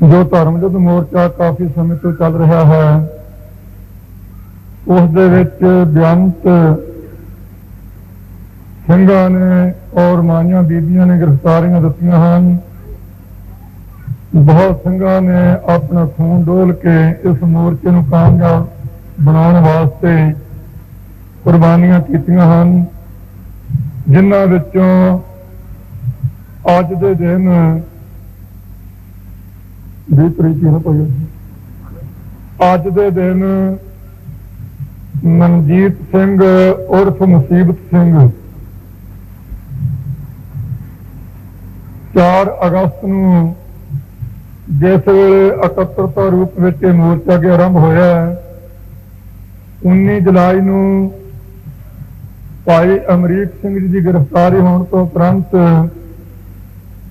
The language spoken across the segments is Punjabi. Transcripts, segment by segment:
ਜੋ ਧਰਮ ਯੁੱਧ ਮੋਰਚਾ ਕਾਫੀ ਸਮੇਂ ਤੋਂ ਚੱਲ ਰਿਹਾ ਹੈ, ਉਸ ਦੇ ਵਿੱਚ ਬੇਅੰਤ ਸਿੰਘਾਂ ਨੇ ਔਰ ਮਾਈਆਂ ਬੀਬੀਆਂ ਨੇ ਗ੍ਰਿਫਤਾਰੀਆਂ ਦਿੱਤੀਆਂ ਹਨ। ਬਹੁਤ ਸਿੰਘਾਂ ਨੇ ਆਪਣਾ ਖੂਨ ਡੋਲ ਕੇ ਇਸ ਮੋਰਚੇ ਨੂੰ ਕਾਮਯਾਬ ਬਣਾਉਣ ਵਾਸਤੇ ਕੁਰਬਾਨੀਆਂ ਕੀਤੀਆਂ ਹਨ, ਜਿਨ੍ਹਾਂ ਵਿੱਚੋਂ ਅੱਜ ਦੇ ਦਿਨ ਦੀ ਪ੍ਰੀਤੀ ਨਾ ਪਈ ਅੱਜ ਦੇ ਦਿਨ ਮਨਜੀਤ ਸਿੰਘ ਉਰਫ ਮੁਸੀਬਤ ਸਿੰਘ 4 ਅਗਸਤ ਨੂੰ ਜਿਸ ਵੇਲੇ ਇਕੱਤਰਤਾ ਰੂਪ ਵਿੱਚ ਇਹ ਮੋਰਚਾ ਕੇ ਆਰੰਭ ਹੋਇਆ ਹੈ 19 ਜੁਲਾਈ ਨੂੰ ਭਾਈ ਅਮਰੀਕ ਸਿੰਘ ਜੀ ਦੀ ਗ੍ਰਿਫਤਾਰੀ ਹੋਣ ਤੋਂ ਉਪਰੰਤ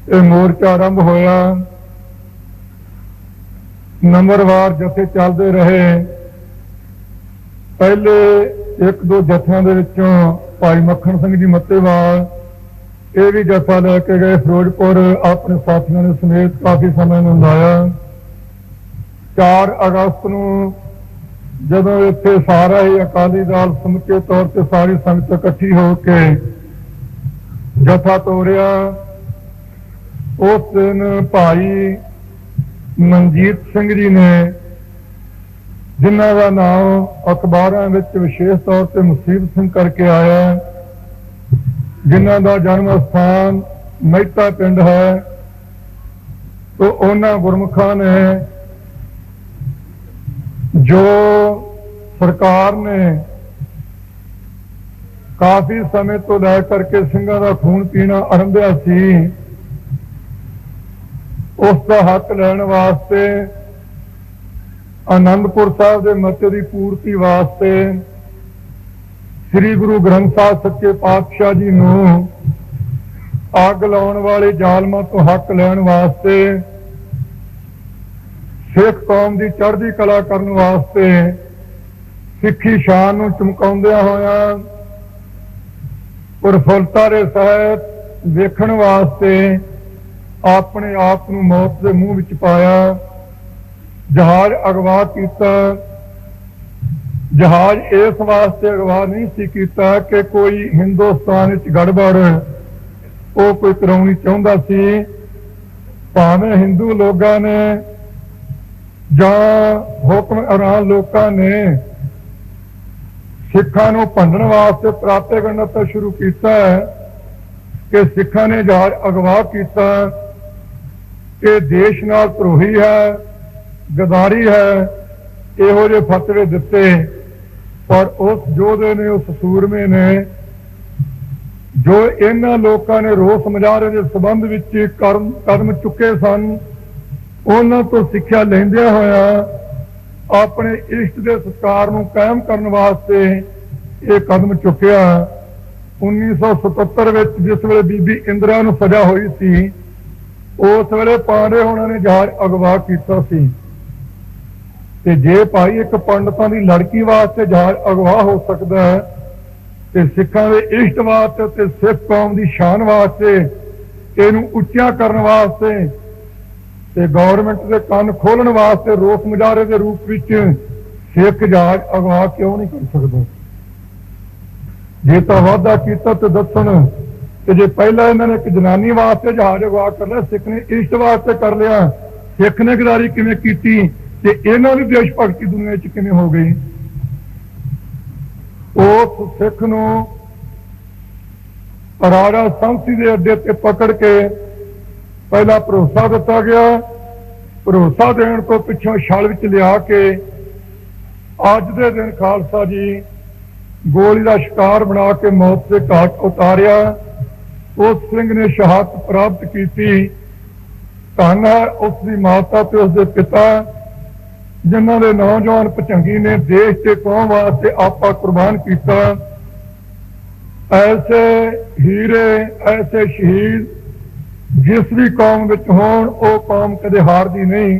ਇਹ ਮੋਰਚਾ ਆਰੰਭ ਹੋਇਆ। ਨੰਬਰਵਾਰ ਜਥੇ ਚੱਲਦੇ ਰਹੇ। ਪਹਿਲੇ ਇੱਕ ਦੋ ਜਥਿਆਂ ਦੇ ਵਿੱਚੋਂ ਭਾਈ ਮੱਖਣ ਸਿੰਘ ਜੀ ਮੱਤੇਵਾਲ, ਇਹ ਵੀ ਜਥਾ ਲੈ ਕੇ ਗਏ ਫਿਰੋਜ਼ਪੁਰ। ਆਪਣੇ ਸਾਥੀਆਂ ਦੇ ਸਮੇਤ ਕਾਫੀ ਸਮੇਂ ਨੂੰ ਲਾਇਆ। 4 ਅਗਸਤ ਨੂੰ ਜਦੋਂ ਇੱਥੇ ਸਾਰਾ ਹੀ ਅਕਾਲੀ ਦਲ ਸਮੁੱਚੇ ਤੌਰ ਤੇ ਸਾਰੀ ਸੰਗਤ ਇਕੱਠੀ ਹੋ ਕੇ ਜਥਾ ਤੋਰਿਆ ਉਸ ਦਿਨ ਭਾਈ ਮਨਜੀਤ ਸਿੰਘ ਜੀ ਨੇ ਜਿਨ੍ਹਾਂ ਦਾ ਨਾਮ ਅਖਬਾਰਾਂ ਵਿੱਚ ਵਿਸ਼ੇਸ਼ ਤੌਰ ਤੇ ਮੁਸੀਬਤ ਸਿੰਘ ਕਰਕੇ ਆਇਆ ਹੈ, ਜਿਨ੍ਹਾਂ ਦਾ ਜਨਮ ਸਥਾਨ ਮਹਿਤਾ ਪਿੰਡ ਹੈ ਤੋਂ ਉਹਨਾਂ ਗੁਰਮੁਖਾਂ ਨੇ ਜੋ ਸਰਕਾਰ ਨੇ ਕਾਫੀ ਸਮੇਂ ਤੋਂ ਲੈ ਕਰਕੇ ਸਿੰਘਾਂ ਦਾ ਖੂਨ ਪੀਣਾ ਆਰੰਭਿਆ ਸੀ ਉਸ ਦਾ ਹੱਕ ਲੈਣ ਵਾਸਤੇ ਆਨੰਦਪੁਰ ਸਾਹਿਬ ਦੇ ਮਤੇ ਦੀ ਪੂਰਤੀ ਵਾਸਤੇ, ਸ੍ਰੀ ਗੁਰੂ ਗ੍ਰੰਥ ਸਾਹਿਬ ਸੱਚੇ ਪਾਤਸ਼ਾਹ ਜੀ ਨੂੰ ਅੱਗ ਲਾਉਣ ਵਾਲੇ ਜ਼ਾਲਮਾਂ ਤੋਂ ਹੱਕ ਲੈਣ ਵਾਸਤੇ, ਸਿੱਖ ਕੌਮ ਦੀ ਚੜ੍ਹਦੀ ਕਲਾ ਕਰਨ ਵਾਸਤੇ ਸਿੱਖੀ ਸ਼ਾਨ ਨੂੰ ਚਮਕਾਉਂਦਿਆਂ ਹੋਇਆਂ ਪ੍ਰਫੁੱਲਤਾ ਦੇ ਸਹਿਤ ਵੇਖਣ ਵਾਸਤੇ ਆਪਣੇ ਆਪ ਨੂੰ ਮੌਤ ਦੇ ਮੂੰਹ ਵਿੱਚ ਪਾਇਆ। ਜਹਾਜ਼ ਅਗਵਾ ਕੀਤਾ। ਜਹਾਜ਼ ਇਸ ਵਾਸਤੇ ਅਗਵਾ ਨਹੀਂ ਸੀ ਕੀਤਾ ਕਿ ਕੋਈ ਹਿੰਦੁਸਤਾਨ ਵਿੱਚ ਗੜਬੜ, ਉਹ ਕੋਈ ਕਰਾਉਣੀ ਚਾਹੁੰਦਾ ਸੀ। ਭਾਵੇਂ ਹਿੰਦੂ ਲੋਕਾਂ ਨੇ ਜਾਂ ਹੁਕਮਰਾਨ ਲੋਕਾਂ ਨੇ ਸਿੱਖਾਂ ਨੂੰ ਭੰਡਣ ਵਾਸਤੇ ਪ੍ਰਾਪਤ ਕਰਨਾ ਤਾਂ ਸ਼ੁਰੂ ਕੀਤਾ ਹੈ ਕਿ ਸਿੱਖਾਂ ਨੇ ਜਹਾਜ਼ ਅਗਵਾ ਕੀਤਾ। ਕਿ ਦੇਸ਼ ਨਾਲ ਧਰੋਹੀ ਹੈ, ਗਦਾਰੀ ਹੈ, ਇਹੋ ਜਿਹੇ ਫਤਵੇ ਦਿੱਤੇ। ਪਰ ਉਸ ਯੋਧੇ ਨੇ ਉਸ ਸੂਰਮੇ ਨੇ, ਜੋ ਇਹਨਾਂ ਲੋਕਾਂ ਨੇ ਰੋਸ ਮੁਜ਼ਾਹਰੇ ਦੇ ਸਬੰਧ ਵਿੱਚ ਕਰਮ, ਕਦਮ ਚੁੱਕੇ ਸਨ, ਉਹਨਾਂ ਤੋਂ ਸਿੱਖਿਆ ਲੈਂਦਿਆਂ ਹੋਇਆ ਆਪਣੇ ਇਸ਼ਟ ਦੇ ਸਤਕਾਰ ਨੂੰ ਕਾਇਮ ਕਰਨ ਵਾਸਤੇ ਇਹ ਕਦਮ ਚੁੱਕਿਆ। 1977 ਵਿੱਚ ਜਿਸ ਵੇਲੇ ਬੀਬੀ ਇੰਦਰਾ ਨੂੰ ਸਜ਼ਾ ਹੋਈ ਸੀ ਉਸ ਵੇਲੇ ਪਾਂਡੇ ਹੋਣਾ ਨੇ ਜਹਾਜ਼ ਅਗਵਾ ਕੀਤਾ ਸੀ। ਤੇ ਜੇ ਭਾਈ ਇੱਕ ਪੰਡਤਾਂ ਦੀ ਲੜਕੀ ਵਾਸਤੇ ਜਹਾਜ਼ ਅਗਵਾ ਹੋ ਸਕਦਾ ਹੈ, ਤੇ ਸਿੱਖਾਂ ਦੇ ਇਸ਼ਟ ਵਾਸਤੇ ਤੇ ਸਿੱਖ ਕੌਮ ਦੀ ਸ਼ਾਨ ਵਾਸਤੇ, ਇਹਨੂੰ ਉੱਚਾ ਕਰਨ ਵਾਸਤੇ ਤੇ ਗਵਰਨਮੈਂਟ ਦੇ ਕੰਨ ਖੋਲਣ ਵਾਸਤੇ ਰੋਸ ਮੁਜ਼ਾਹਰੇ ਦੇ ਰੂਪ ਵਿੱਚ ਸਿੱਖ ਜਹਾਜ਼ ਅਗਵਾ ਕਿਉਂ ਨਹੀਂ ਕਰ ਸਕਦਾ? ਜੇ ਤਾਂ ਵਾਅਦਾ ਕੀਤਾ ਤੇ ਦੱਸਣ ਕਿ ਜੇ ਪਹਿਲਾਂ ਇਹਨਾਂ ਨੇ ਇੱਕ ਜਨਾਨੀ ਵਾਸਤੇ ਜਹਾਜ਼ ਅਗਵਾ ਕਰ ਲਿਆ ਸਿੱਖ ਨੇ ਇਸ਼ਟ ਵਾਸਤੇ ਕਰ ਲਿਆ, ਸਿੱਖ ਨੇ ਗਦਾਰੀ ਕਿਵੇਂ ਕੀਤੀ ਤੇ ਇਹਨਾਂ ਦੀ ਦੇਸ਼ ਭਗਤੀ ਦੁਨੀਆ 'ਚ ਕਿਵੇਂ ਹੋ ਗਈ? ਉਸ ਸਿੱਖ ਨੂੰ ਰਾਜਾ ਸੰਸੀ ਦੇ ਅੱਡੇ ਤੇ ਪਕੜ ਕੇ ਪਹਿਲਾ ਭਰੋਸਾ ਦਿੱਤਾ ਗਿਆ। ਭਰੋਸਾ ਦੇਣ ਤੋਂ ਪਿੱਛੋਂ ਛਲ ਵਿੱਚ ਲਿਆ ਕੇ ਅੱਜ ਦੇ ਦਿਨ ਖਾਲਸਾ ਜੀ ਗੋਲੀ ਦਾ ਸ਼ਿਕਾਰ ਬਣਾ ਕੇ ਮੌਤ ਦੇ ਘਾਟ ਉਤਾਰਿਆ। ਉਸ ਸਿੰਘ ਨੇ ਸ਼ਹਾਦਤ ਪ੍ਰਾਪਤ ਕੀਤੀ। ਧੰਨ ਹੈ ਉਸ ਦੀ ਮਾਤਾ ਤੇ ਉਸ ਦੇ ਪਿਤਾ, ਜਿਨ੍ਹਾਂ ਦੇ ਨੌਜਵਾਨ ਪਚੰਗੀ ਨੇ ਦੇਸ਼ ਤੇ ਕੌਮ ਵਾਸਤੇ ਆਪਾ ਕੁਰਬਾਨ ਕੀਤਾ। ਐਸੇ ਹੀਰੇ, ਐਸੇ ਸ਼ਹੀਦ, ਜਿਸ ਵੀ ਕੌਮ ਵਿੱਚ ਹੋਣ, ਉਹ ਕੌਮ ਕਦੇ ਹਾਰਦੀ ਨਹੀਂ।